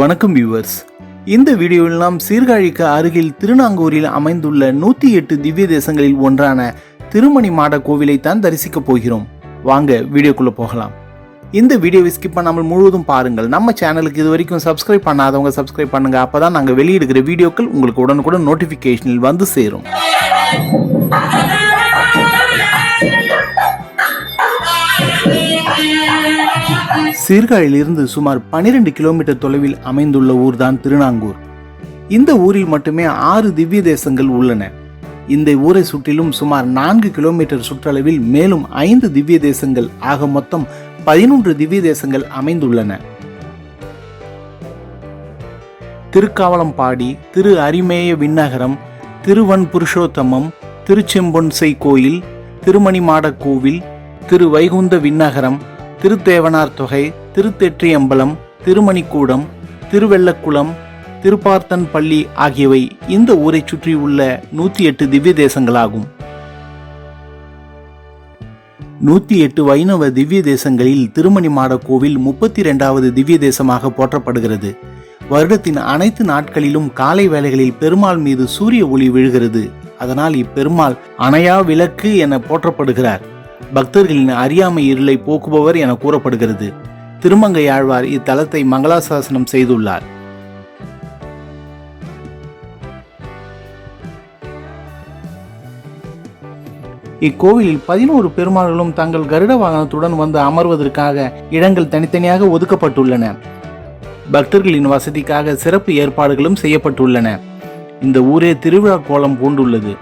வணக்கம் வியூவர்ஸ் இந்த வீடியோவில் நாம் சீர்காழிக்கு அருகில் திருநாங்கூரில் அமைந்துள்ள நூற்றி எட்டு திவ்ய தேசங்களில் ஒன்றான திருமணி மாட கோவிலை தான் தரிசிக்கப் போகிறோம். வாங்க வீடியோக்குள்ளே போகலாம். இந்த வீடியோவை ஸ்கிப் பண்ணாமல் முழுவதும் பாருங்கள். நம்ம சேனலுக்கு இது வரைக்கும் சப்ஸ்கிரைப் பண்ணாதவங்க சப்ஸ்கிரைப் பண்ணுங்க. அப்போ தான் நாங்கள் வெளியிடுகிற வீடியோக்கள் உங்களுக்கு உடனுக்குடன் நோட்டிஃபிகேஷனில் வந்து சேரும். சீர்காழியிலிருந்து சுமார் 12 கிலோமீட்டர் தொலைவில் அமைந்துள்ள ஊர்தான் திருநாங்கூர். இந்த ஊரில் மட்டுமே ஆறு திவ்ய தேசங்கள் உள்ளன. இந்த ஊரை சுற்றிலும் சுமார் நான்கு கிலோமீட்டர் சுற்றளவில் மேலும் ஐந்து திவ்ய தேசங்கள் ஆக மொத்தம் பதினொன்று திவ்ய தேசங்கள் அமைந்துள்ளன. திருக்காவலம்பாடி திரு அரிமேய விண்ணகரம் திருவன் புருஷோத்தமம் திருச்செம்பொன்சை கோயில் திருமணிமாட கோவில் திரு வைகுந்த விண்ணகரம் திருத்தேவனார் தொகை திருத்தெற்றியம்பலம் திருமணிக்கூடம் திருவெள்ளக்குளம் திருப்பார்த்தன் பள்ளி ஆகியவை இந்த ஊரை சுற்றியுள்ள நூத்தி எட்டு திவ்ய தேசங்களாகும். நூத்தி எட்டு வைணவ திவ்ய தேசங்களில் திருமணி மாட கோவில் முப்பத்தி இரண்டாவது திவ்ய தேசமாக போற்றப்படுகிறது. வருடத்தின் அனைத்து நாட்களிலும் காலை வேளைகளில் பெருமாள் மீது சூரிய ஒளி விழுகிறது. அதனால் இப்பெருமாள் அணையா விளக்கு என போற்றப்படுகிறார். பக்தர்களின் அறியாமை இருளை போக்குபவர் என கூறப்படுகிறது. திருமங்கை ஆழ்வார் இத்தலத்தை மங்களாசாசனம் செய்துள்ளார். இக்கோவிலில் பதினோரு பெருமாள்களும் தங்கள் கருட வாகனத்துடன் வந்து அமர்வதற்காக இடங்கள் தனித்தனியாக ஒதுக்கப்பட்டுள்ளன. பக்தர்களின் வசதிக்காக சிறப்பு ஏற்பாடுகளும் செய்யப்பட்டுள்ளன. இந்த ஊரே திருவிழா கோலம் பூண்டுள்ளது.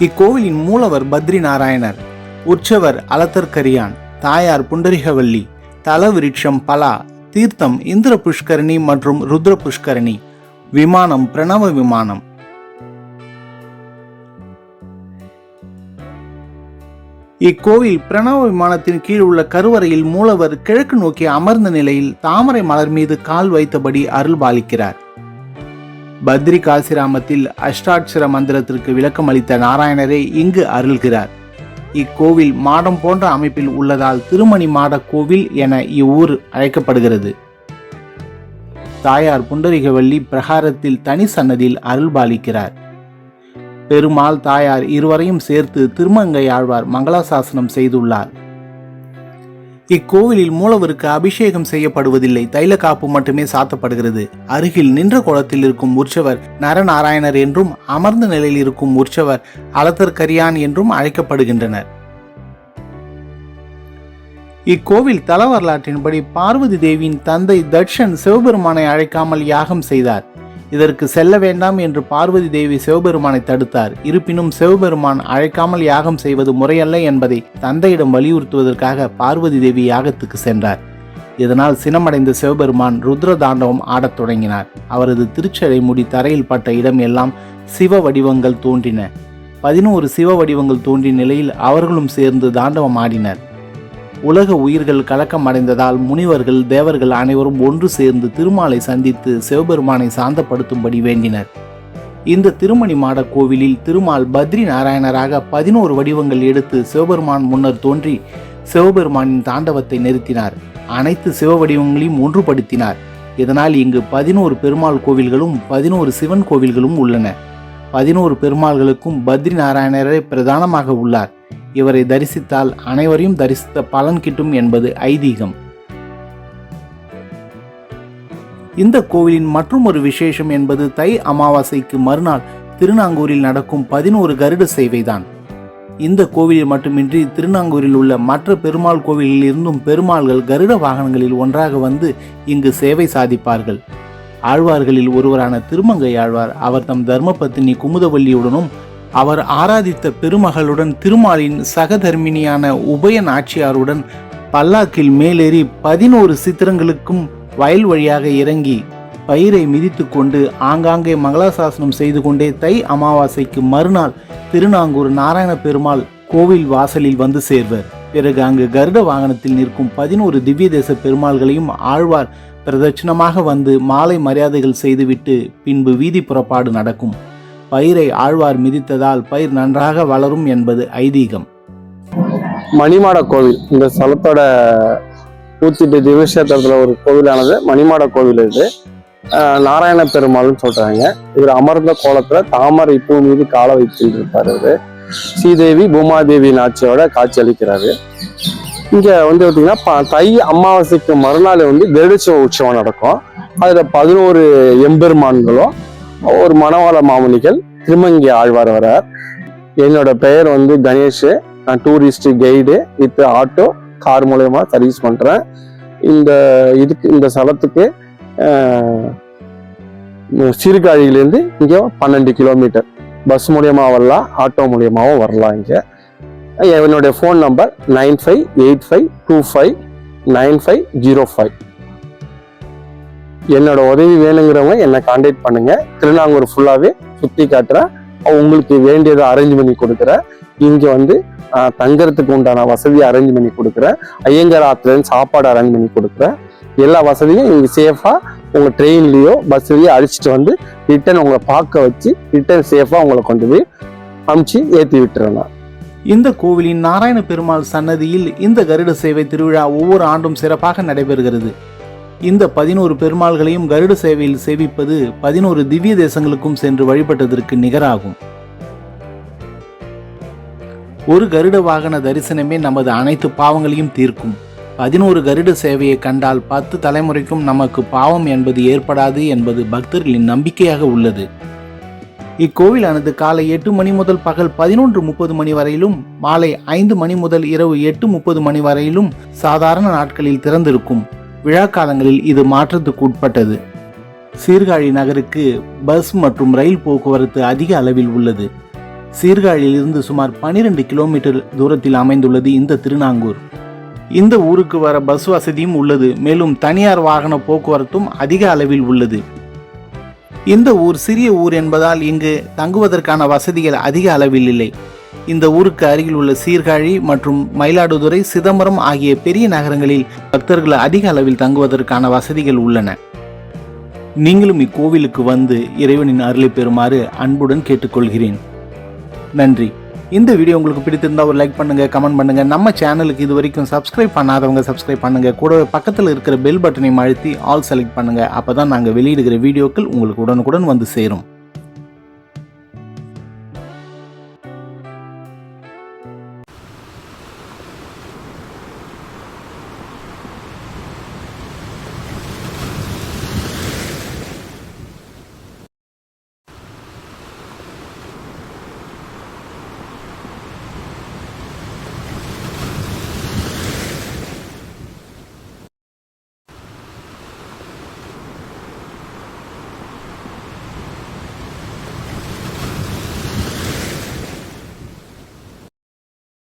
இக்கோவிலின் மூலவர் பத்ரி நாராயணர் உற்சவர் அலத்தர்கரியான் தாயார் புண்டரிகவல்லி தல விருட்சம் பலா தீர்த்தம் இந்திர புஷ்கரணி மற்றும் ருத்ர புஷ்கரணி விமானம் பிரணவ விமானம். இக்கோவில் பிரணவ விமானத்தின் கீழ் உள்ள கருவறையில் மூலவர் கிழக்கு நோக்கி அமர்ந்த நிலையில் தாமரை மலர் மீது கால் வைத்தபடி அருள் பத்ரிகாசிராமத்தில் அஷ்டாட்சர மந்திரத்திற்கு விளக்கம் அளித்த நாராயணரே இங்கு அருள்கிறார். இக்கோவில் மாடம் போன்ற அமைப்பில் உள்ளதால் திருமணி மாட கோவில் என இவ்வூர் அழைக்கப்படுகிறது. தாயார் புண்டரிகவல்லி பிரகாரத்தில் தனி சன்னதியில் அருள்பாலிக்கிறார் பெருமாள் தாயார் இருவரையும் சேர்த்து திருமங்கை ஆழ்வார் மங்களாசாசனம் செய்துள்ளார். இக்கோவிலில் மூலவருக்கு அபிஷேகம் செய்யப்படுவதில்லை. தைல காப்பு மட்டுமே சாத்தப்படுகிறது. அருகில் நின்ற குளத்தில் இருக்கும் உற்சவர் நரநாராயணர் என்றும் அமர்ந்த நிலையில் இருக்கும் உற்சவர் அலத்தர் கரியான் என்றும் அழைக்கப்படுகின்றனர். இக்கோவில் தல வரலாற்றின்படி பார்வதி தேவியின் தந்தை தட்சன் சிவபெருமானை அழைக்காமல் யாகம் செய்தார். இதற்கு செல்ல வேண்டாம் என்று பார்வதி தேவி சிவபெருமானை தடுத்தார். இருப்பினும் சிவபெருமான் அழைக்காமல் யாகம் செய்வது முறையல்ல என்பதை தந்தையிடம் வலியுறுத்துவதற்காக பார்வதி தேவி யாகத்துக்கு சென்றார். இதனால் சினமடைந்த சிவபெருமான் ருத்ர தாண்டவம் ஆடத் தொடங்கினார். அவரது திருச்சடை முடி தரையில் பட்ட இடம் எல்லாம் சிவ வடிவங்கள் தோன்றின. பதினோரு சிவ வடிவங்கள் தோன்றிய நிலையில் அவர்களும் சேர்ந்து தாண்டவம் ஆடினர். உலக உயிர்கள் கலக்கம் அடைந்ததால் முனிவர்கள் தேவர்கள் அனைவரும் ஒன்று சேர்ந்து திருமாலை சந்தித்து சிவபெருமானை சாந்தப்படுத்தும்படி வேண்டினர். இந்த திருமணி மாட கோவிலில் திருமால் பத்ரி நாராயணராக பதினோரு வடிவங்கள் எடுத்து சிவபெருமான் முன்னர் தோன்றி சிவபெருமானின் தாண்டவத்தை நிறுத்தினார். அனைத்து சிவ வடிவங்களையும் ஒன்றுபடுத்தினார். இதனால் இங்கு பதினோரு பெருமாள் கோவில்களும் பதினோரு சிவன் கோவில்களும் உள்ளன. பதினோரு பெருமாள்களுக்கும் பத்ரி நாராயணரே பிரதானமாக உள்ளார். இவரை தரிசித்தால் அனைவரையும் தரிசித்த பலன் கிட்டும் என்பது ஐதீகம். இந்த கோவிலின் மற்றும் ஒரு விசேஷம் என்பது தை அமாவாசைக்கு மறுநாள் திருநாங்கூரில் நடக்கும் பதினோரு கருட சேவைதான். இந்த கோவிலில் மட்டுமின்றி திருநாங்கூரில் உள்ள மற்ற பெருமாள் கோவிலில் இருந்தும் பெருமாள்கள் கருட வாகனங்களில் ஒன்றாக வந்து இங்கு சேவை சாதிப்பார்கள். ஆழ்வார்களில் ஒருவரான திருமங்கை ஆழ்வார் அவர் தம் தர்மபத்தினி குமுதவல்லியுடனும் அவர் ஆராதித்த பெருமகளுடன் திருமாலின் சகதர்மினியான உபய நாச்சியாருடன் பல்லாக்கில் மேலேறி பதினோரு சித்திரங்களுக்கும் வயல் வழியாக இறங்கி பயிரை மிதித்து கொண்டு ஆங்காங்கே மங்களாசாசனம் செய்து கொண்டே தை அமாவாசைக்கு மறுநாள் திருநாங்கூர் நாராயண பெருமாள் கோவில் வாசலில் வந்து சேர்வர். பிறகு அங்கு கருட வாகனத்தில் நிற்கும் பதினோரு திவ்ய தேச பெருமாள்களையும் ஆழ்வார் பிரதட்சிணமாக வந்து மாலை மரியாதைகள் செய்துவிட்டு பின்பு வீதி புறப்பாடு நடக்கும். பயிரை ஆழ்வார் மிதித்ததால் பயிர் நன்றாக வளரும் என்பது ஐதீகம். மணிமாட கோவில் இந்த ஸ்தலத்தோட நூற்றிட்டு திவ்யக்ஷேத்திரத்தில் ஒரு கோவிலானது மணிமாட கோவில் இது. நாராயண பெருமாள்னு சொல்றாங்க. இவர் அமர்ந்த கோலத்துல தாமரை பூ மீது கால வைத்துட்டு இருப்பாரு இவரு. ஸ்ரீதேவி பூமாதேவி நாச்சியோட காட்சி அளிக்கிறாரு. இங்க வந்து பார்த்தீங்கன்னா தை அமாவாசைக்கு மறுநாள் வந்து கருடச்ச உற்சவம் நடக்கும். அதுல பதினோரு எம்பெருமான்களும் ஒரு மணவாள மாமுனிகள் திருமங்கி ஆழ்வார் வரார். என்னோட பெயர் வந்து கணேஷ். நான் tourist guide with auto car மூலயமா சர்வீஸ் பண்றேன். இந்த இதுக்கு இந்த ஸ்தலத்துக்கு சீர்காழியிலேருந்து இங்கே பன்னெண்டு கிலோமீட்டர் பஸ் மூலியமாக வரலாம் ஆட்டோ மூலியமாகவும் வரலாம் இங்கே. என்னுடைய phone number nine five eight five two five nine five zero five என்னோட உதவி வேணுங்கிறவங்க என்னை காண்டாக்ட் பண்ணுங்க. திருநாங்கூர் ஃபுல்லாகவே சுற்றி காட்டுறேன். உங்களுக்கு வேண்டியதை அரேஞ்ச் பண்ணி கொடுக்குறேன். இங்கே வந்து தங்கறதுக்கு உண்டான வசதியை அரேஞ்ச் பண்ணி கொடுக்குறேன். ஐயங்கார் ஆத்துலேருந்து சாப்பாடு அரேஞ்ச் பண்ணி கொடுக்குறேன். எல்லா வசதியும் இங்கே சேஃபாக உங்கள் ட்ரெயின்லேயோ பஸ்லேயோ அடிச்சுட்டு வந்து ரிட்டர்ன் உங்களை பார்க்க வச்சு ரிட்டர்ன் சேஃபாக உங்களை கொண்டு போய் அமுச்சு ஏற்றி விட்டுறேன் நான். இந்த கோவிலின் நாராயண பெருமாள் சன்னதியில் இந்த கருட சேவை திருவிழா ஒவ்வொரு ஆண்டும் சிறப்பாக நடைபெறுகிறது. இந்த பதினோரு பெருமாள்களையும் கருட சேவையில் சேவிப்பது பதினோரு திவ்ய தேசங்களுக்கும் சென்று வழிபட்டதற்கு நிகராகும். ஒரு கருட வாகன தரிசனமே நமது அனைத்து பாவங்களையும் தீர்க்கும். பதினோரு கருட சேவையை கண்டால் பத்து தலைமுறைக்கும் நமக்கு பாவம் என்பது ஏற்படாது என்பது பக்தர்களின் நம்பிக்கையாக உள்ளது. இக்கோவிலானது காலை எட்டு மணி முதல் பகல் பதினொன்று முப்பது மணி வரையிலும் மாலை ஐந்து மணி முதல் இரவு எட்டு முப்பது மணி வரையிலும் சாதாரண நாட்களில் திறந்திருக்கும். விழா காலங்களில் இது மாற்றத்துக்கு உட்பட்டது. சீர்காழி நகருக்கு பஸ் மற்றும் ரயில் போக்குவரத்து அதிக அளவில் உள்ளது. சீர்காழியிலிருந்து சுமார் 12 கிலோமீட்டர் தூரத்தில் அமைந்துள்ளது இந்த திருநாங்கூர். இந்த ஊருக்கு வர பஸ் வசதியும் உள்ளது மேலும் தனியார் வாகன போக்குவரத்தும் அதிக அளவில் உள்ளது. இந்த ஊர் சிறிய ஊர் என்பதால் இங்கு தங்குவதற்கான வசதிகள் அதிக அளவில் இல்லை. இந்த ஊருக்கு அருகில் உள்ள சீர்காழி மற்றும் மயிலாடுதுறை சிதம்பரம் ஆகிய பெரிய நகரங்களில் பக்தர்கள் அதிக அளவில் தங்குவதற்கான வசதிகள் உள்ளன. நீங்களும் இக்கோவிலுக்கு வந்து இறைவனின் அருளை பெறுமாறு அன்புடன் கேட்டுக்கொள்கிறேன். நன்றி. இந்த வீடியோ உங்களுக்கு பிடித்திருந்தா ஒரு லைக் பண்ணுங்க கமெண்ட் பண்ணுங்க. நம்ம சேனலுக்கு இது வரைக்கும் சப்ஸ்கிரைப் பண்ணாதவங்க சப்ஸ்கிரைப் பண்ணுங்க. கூடவே பக்கத்தில் இருக்கிற பெல் பட்டனையும் அழுத்தி ஆல் செலக்ட் பண்ணுங்க. அப்பதான் நாங்கள் வெளியிடுகிற வீடியோக்கள் உங்களுக்கு உடனுக்குடன் வந்து சேரும்.